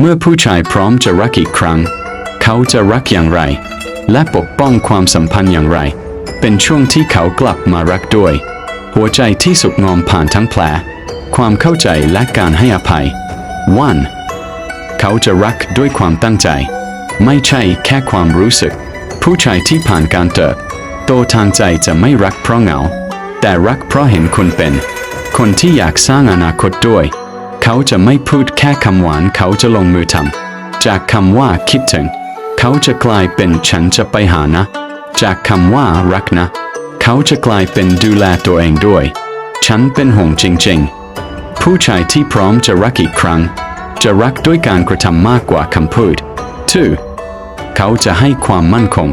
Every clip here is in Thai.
เมื่อผู้ชายพร้อมจะรักอีกครั้ง เขาจะรักอย่างไร และปกป้องความสัมพันธ์อย่างไร เป็นช่วงที่เขากลับมารักด้วย หัวใจที่สุกงอมผ่านทั้งแผล ความเข้าใจและการให้อภัย 1. เขาจะรักด้วยความตั้งใจ ไม่ใช่แค่ความรู้สึก ผู้ชายที่ผ่านการเติบโตทางใจจะไม่รักเพราะเหงา แต่รักเพราะเห็นคุณเป็น คนที่อยากสร้างอนาคตด้วย เขาจะไม่พูดแค่คำหวานเขาจะลงมือทำจากคำว่าคิดถึง เขาจะกลายเป็นฉันจะไปหานะ จากคำว่ารักนะ เขาจะกลายเป็นดูแลตัวเองด้วย ฉันเป็นห่วงจริง ๆ ผู้ชายที่พร้อมจะรักอีกครั้ง จะรักด้วยการกระทำมากกว่าคำพูด 2. เขาจะให้ความมั่นคง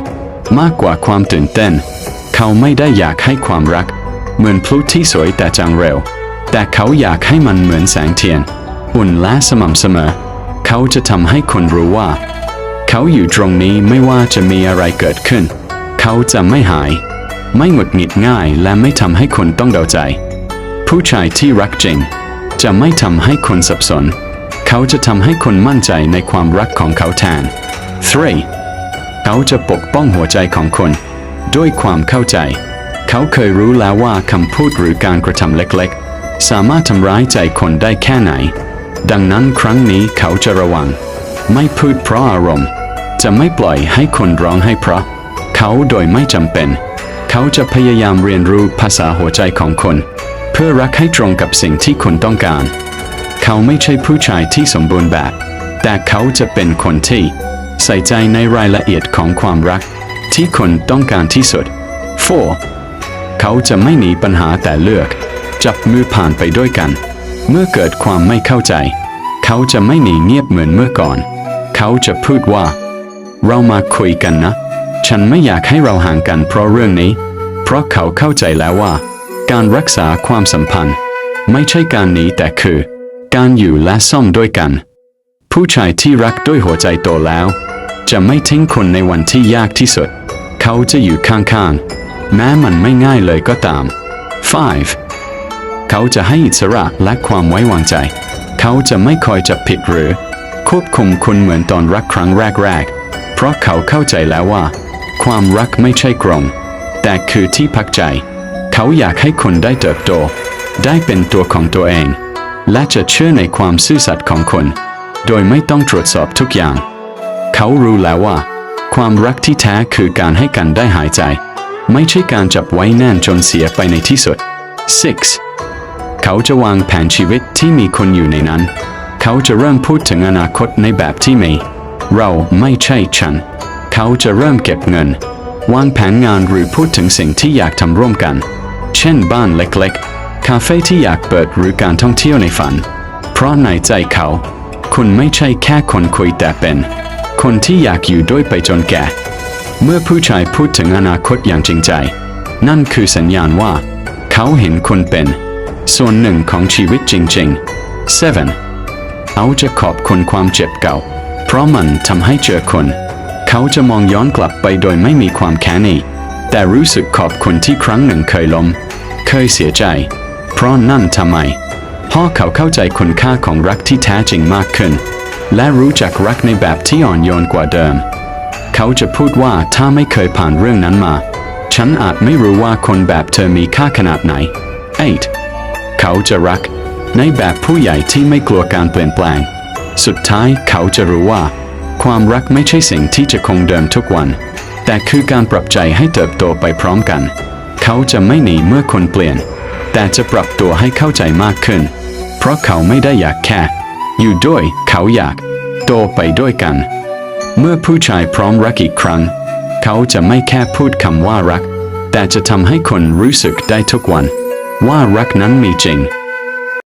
มากกว่าความตื่นเต้น เขาไม่ได้อยากให้ความรัก เหมือนพลุที่สวยแต่จางเร็ว แต่เขาอยากให้มันเหมือนแสงเทียน อุ่นและสม่ำเสมอ เขาจะทำให้คนรู้ว่า เขาอยู่ตรงนี้ไม่ว่าจะมีอะไรเกิดขึ้น เขาจะไม่หาย ไม่หงุดหงิดง่ายและไม่ทำให้คนต้องเดาใจ ผู้ชายที่รักจริง จะไม่ทำให้คนสับสน เขาจะทำให้คนมั่นใจในความรักของเขาแทน 3. เขาจะปกป้องหัวใจของคน ด้วยความเข้าใจ เขาเคยรู้แล้วว่าคำพูดหรือการกระทำเล็กๆ สามารถทำร้ายใจคนได้แค่ไหน ดังนั้นครั้งนี้เขาจะระวัง ไม่พูดเพราะอารมณ์ จะไม่ปล่อยให้คนร้องให้เพราะ เขาโดยไม่จำเป็น เขาจะพยายามเรียนรู้ภาษาหัวใจของคน เพื่อรักให้ตรงกับสิ่งที่คุณต้องการ เขาไม่ใช่ผู้ชายที่สมบูรณ์แบบ แต่เขาจะเป็นคนที่ ใส่ใจในรายละเอียดของความรัก ที่คนต้องการที่สุด 4. เขาจะไม่หนีปัญหาแต่เลือก จับมือผ่านไปด้วยกัน เมื่อเกิดความไม่เข้าใจ เขาจะไม่หนีเงียบเหมือนเมื่อก่อน เขาจะพูดว่า เรามาคุยกันนะ ฉันไม่อยากให้เราห่างกันเพราะเรื่องนี้ เพราะเขาเข้าใจแล้วว่า การรักษาความสัมพันธ์ ไม่ใช่การหนีแต่คือ การอยู่และซ่อมด้วยกัน ผู้ชายที่รักด้วยหัวใจโตแล้ว จะไม่ทิ้งคนในวันที่ยากที่สุด เขาจะอยู่ข้างๆแม้มันไม่ง่ายเลยก็ตาม 5. เขาจะให้อิสระและความไว้วางใจ เขาจะไม่คอยจับผิดหรือ ควบคุมคุณเหมือนตอนรักครั้งแรกๆ เพราะเขาเข้าใจแล้วว่า ความรักไม่ใช่กรงแต่คือที่พักใจ เขาอยากให้คนได้เติบโต ได้เป็นตัวของตัวเอง และจะเชื่อในความซื่อสัตย์ของคน โดยไม่ต้องตรวจสอบทุกอย่าง เขารู้แล้วว่า ความรักที่แท้คือการให้กันได้หายใจ ไม่ใช่การจับไว้แน่นจนเสียไปในที่สุด 6. เขาจะวางแผนชีวิตที่มีคนอยู่ในนั้น เขาจะเริ่มพูดถึงอนาคตในแบบที่มี เราไม่ใช่ฉัน เขาจะเริ่มเก็บเงิน วางแผนงานหรือพูดถึงสิ่งที่อยากทำร่วมกัน เช่นบ้านเล็กๆ คาเฟ่ที่อยากเปิดหรือการท่องเที่ยวในฝัน เพราะในใจเขา คุณไม่ใช่แค่คนคุยแต่เป็น คนที่อยากอยู่ด้วยไปจนแก่ เมื่อผู้ชายพูดถึงอนาคตอย่างจริงใจ นั่นคือสัญญาณว่า เขาเห็นคุณเป็น ส่วนหนึ่งของชีวิตจริงๆ 7. เขาจะขอบคุณความเจ็บเก่า เพราะมันทำให้เจอคน เขาจะมองย้อนกลับไปโดยไม่มีความแค้นอีกแต่รู้สึกขอบคุณที่ครั้งหนึ่งเคยล้ม เคยเสียใจ เพราะนั่นทำไมพราะเขาเข้าใจคุณค่าของรักที่แท้จริงมากขึ้น และรู้จักรักในแบบที่อ่อนโยนกว่าเดิม เขาจะพูดว่าถ้าไม่เคยผ่านเรื่องนั้นมา ฉันอาจไม่รู้ว่าคนแบบเธอมีค่าขนาดไหน 8. เขาจะรัก ในแบบผู้ใหญ่ที่ไม่กลัวการเปลี่ยนแปลง สุดท้ายเขาจะรู้ว่า ความรักไม่ใช่สิ่งที่จะคงเดิมทุกวัน แต่คือการปรับใจให้เติบโตไปพร้อมกัน เขาจะไม่หนีเมื่อคนเปลี่ยน แต่จะปรับตัวให้เข้าใจมากขึ้น เพราะเขาไม่ได้อยากแค่ อยู่ด้วยเขาอยาก โตไปด้วยกัน เมื่อผู้ชายพร้อมรักอีกครั้ง เขาจะไม่แค่พูดคำว่ารัก แต่จะทำให้คนรู้สึกได้ทุกวัน Warak Nun Meeting.